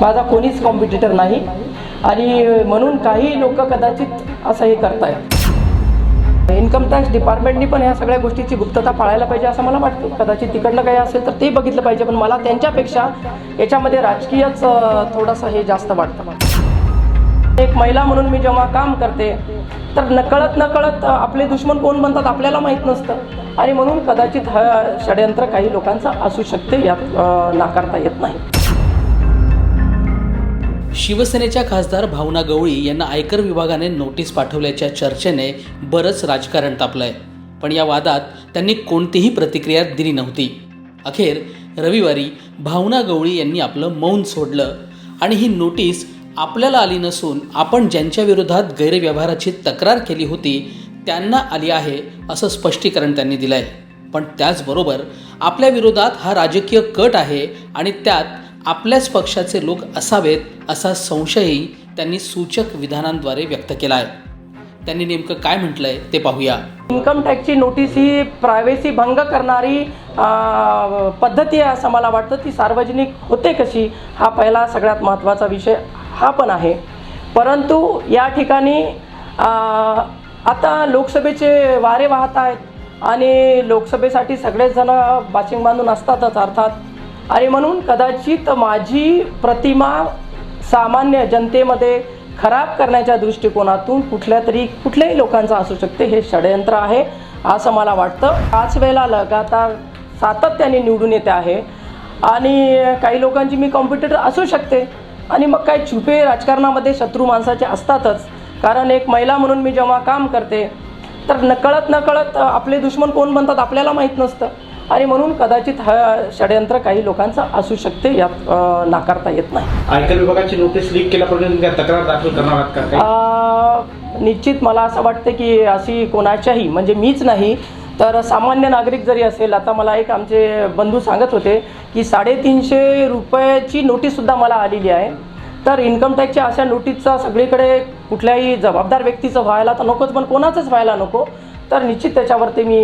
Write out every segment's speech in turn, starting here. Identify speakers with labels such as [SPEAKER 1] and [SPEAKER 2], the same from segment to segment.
[SPEAKER 1] माझा कोणीच कॉम्पिटिटर नाही. आणि म्हणून काही लोक कदाचित असं हे करतायत. इन्कम टॅक्स डिपार्टमेंटनी पण ह्या सगळ्या गोष्टीची गुप्तता पाळायला पाहिजे असं मला वाटतं. कदाचित तिकडनं काही असेल तर ते बघितलं पाहिजे पण मला त्यांच्यापेक्षा याच्यामध्ये राजकीयच थोडंसं हे जास्त वाटतं. एक महिला म्हणून मी जेव्हा काम करते तर नकळत नकळत आपले दुश्मन कोण बनतात आपल्याला माहीत नसतं. आणि म्हणून कदाचित हा षडयंत्र काही लोकांचं असू शकते यात नाकारता येत नाही.
[SPEAKER 2] शिवसेनेच्या खासदार भावना गवळी यांना आयकर विभागाने नोटीस पाठवल्याच्या चर्चेने बरंच राजकारण तापलंय. पण या वादात त्यांनी कोणतीही प्रतिक्रिया दिली नव्हती. अखेर रविवारी भावना गवळी यांनी आपलं मौन सोडलं आणि ही नोटीस आपल्याला आली नसून आपण ज्यांच्या विरोधात गैरव्यवहाराची तक्रार केली होती त्यांना आली आहे असं स्पष्टीकरण त्यांनी दिलं आहे पण त्याचबरोबर आपल्या विरोधात हा राजकीय कट आहे आणि त्यात आपल्याच पक्षाचे लोक असावेत असा संशयही त्यांनी सूचक विधानांद्वारे व्यक्त केला आहे. त्यांनी नेमकं काय म्हटलंय ते पाहूया.
[SPEAKER 1] इन्कम टॅक्सची नोटीस ही प्रायव्हेसी भंग करणारी पद्धती आहे असं मला वाटतं. ती सार्वजनिक होते कशी हा पहिला सगळ्यात महत्त्वाचा विषय हा पण आहे. परंतु या ठिकाणी आता लोकसभेचे वारे वाहत आहेत आणि लोकसभेसाठी सगळेच जण बाशिंग बांधून असतातच अर्थात आणि म्हणून कदाचित माझी प्रतिमा सामान्य जनतेमध्ये खराब करण्याच्या दृष्टिकोनातून कुठल्या तरी कुठल्याही लोकांचं असू शकते हे षडयंत्र आहे असं मला वाटतं. पाच वेळेला लगातार सातत्याने निवडून येते आहे. आणि काही लोकांची मी कॉम्पिटिटर असू शकते. आणि मग काही छुपे राजकारणामध्ये शत्रू माणसाचे असतातच. कारण एक महिला म्हणून मी जेव्हा काम करते तर नकळत नकळत आपले दुश्मन कोण बनतात आपल्याला माहीत नसतं. आणि म्हणून कदाचित हा षडयंत्र काही लोकांचं असू शकते यात नाकारता येत नाही.
[SPEAKER 3] आयकर विभागाची नोटीस लीक केल्यापर्यंत त्या तक्रार दाखल करणार आहात का
[SPEAKER 1] निश्चित मला असं वाटतं की अशी कोणाच्याही म्हणजे मीच नाही तर सामान्य नागरिक जरी असेल आता मला एक आमचे बंधू सांगत होते की साडेतीनशे रुपयाची नोटीससुद्धा मला आलेली आहे. तर इन्कम टॅक्सच्या अशा नोटीसचा सगळीकडे कुठल्याही जबाबदार व्यक्तीचं व्हायला तर नकोच पण कोणाचंच व्हायला नको. तर निश्चित त्याच्यावरती मी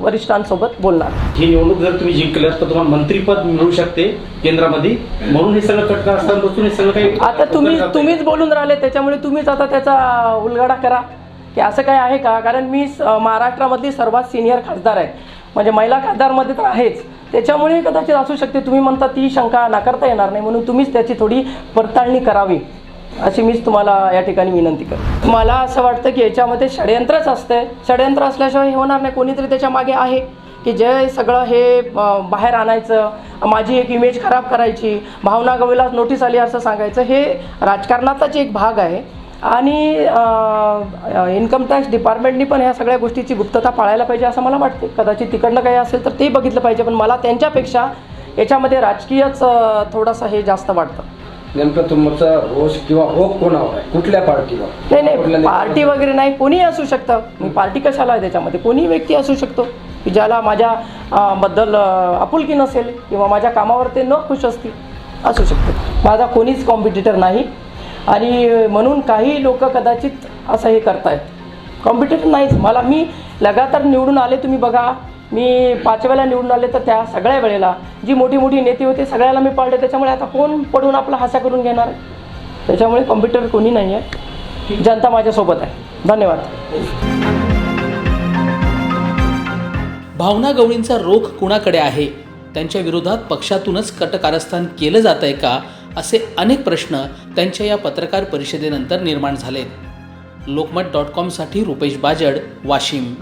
[SPEAKER 1] वरिष्ठांसोबत बोलणार.
[SPEAKER 3] ही निवडणूक जर तुम्ही जिंकल्यास तर तुम्हाला मंत्रीपद मिळू शकते केंद्रामध्ये. म्हणून हे सगळं कटकार असताना बसून हे सगळं काही
[SPEAKER 1] आता तुम्ही तुम्हीच बोलून राहिले त्याच्यामुळे तुम्हीच आता त्याचा उलगडा करा. की असं काय आहे का? कारण मी महाराष्ट्रामधली सर्वात सिनियर खासदार आहे. म्हणजे महिला खासदारमध्ये तर आहेच. त्याच्यामुळे कदाचित असू शकते. तुम्ही म्हणता ती शंका नाकारता येणार नाही. म्हणून तुम्हीच त्याची थोडी पडताळणी करावी. अशी मीच तुम्हाला या ठिकाणी विनंती करतो. मला असं वाटतं की याच्यामध्ये षडयंत्रच असतंय षडयंत्र असल्याशिवाय हे होणार नाही. कोणीतरी त्याच्यामागे आहे की जे सगळं हे बाहेर आणायचं माझी एक इमेज खराब करायची भावना गवळीला नोटीस आली असं सांगायचं हे राजकारणाचाच एक भाग आहे. आणि इन्कम टॅक्स डिपार्टमेंटनी पण ह्या सगळ्या गोष्टीची गुप्तता पाळायला पाहिजे असं मला वाटते. कदाचित तिकडनं काही असेल तर ते बघितलं पाहिजे पण मला त्यांच्यापेक्षा याच्यामध्ये राजकीयच थोडंसं हे जास्त वाटतं.
[SPEAKER 4] नेमकं तुमचा रोष किंवा होप कोणावर आहे? कुठल्या पार्टीवर?
[SPEAKER 1] नाही नाही पार्टी वगैरे नाही कोणीही असू शकतं. मी पार्टी कशाला आहे त्याच्यामध्ये? कोणीही व्यक्ती असू शकतो की ज्याला माझ्या बद्दल आपुलकी नसेल किंवा माझ्या कामावर ते न खुश असतील असू शकते. माझा कोणीच कॉम्पिटिटर नाही. आणि म्हणून काही लोक कदाचित असं हे करतायत. कॉम्पिटिटर नाहीच. मला मी लगातार निवडून आले तुम्ही बघा. मी पाचव्याला निवडून आले तर त्या सगळ्या वेळेला जी मोठी मोठी नेते होते सगळ्याला मी पाळले त्याच्यामुळे आता कोण पडून आपला हासा करून घेणार? त्याच्यामुळे कॉम्प्युटर कोणी नाही आहे जनता माझ्यासोबत आहे. धन्यवाद.
[SPEAKER 2] भावना गवळींचा रोख कुणाकडे आहे? त्यांच्या विरोधात पक्षातूनच कटकारस्थान केलं जात आहे का? असे अनेक प्रश्न त्यांच्या या पत्रकार परिषदेनंतर निर्माण झालेत. लोकमत डॉट कॉमसाठी रुपेश बाजड वाशिम.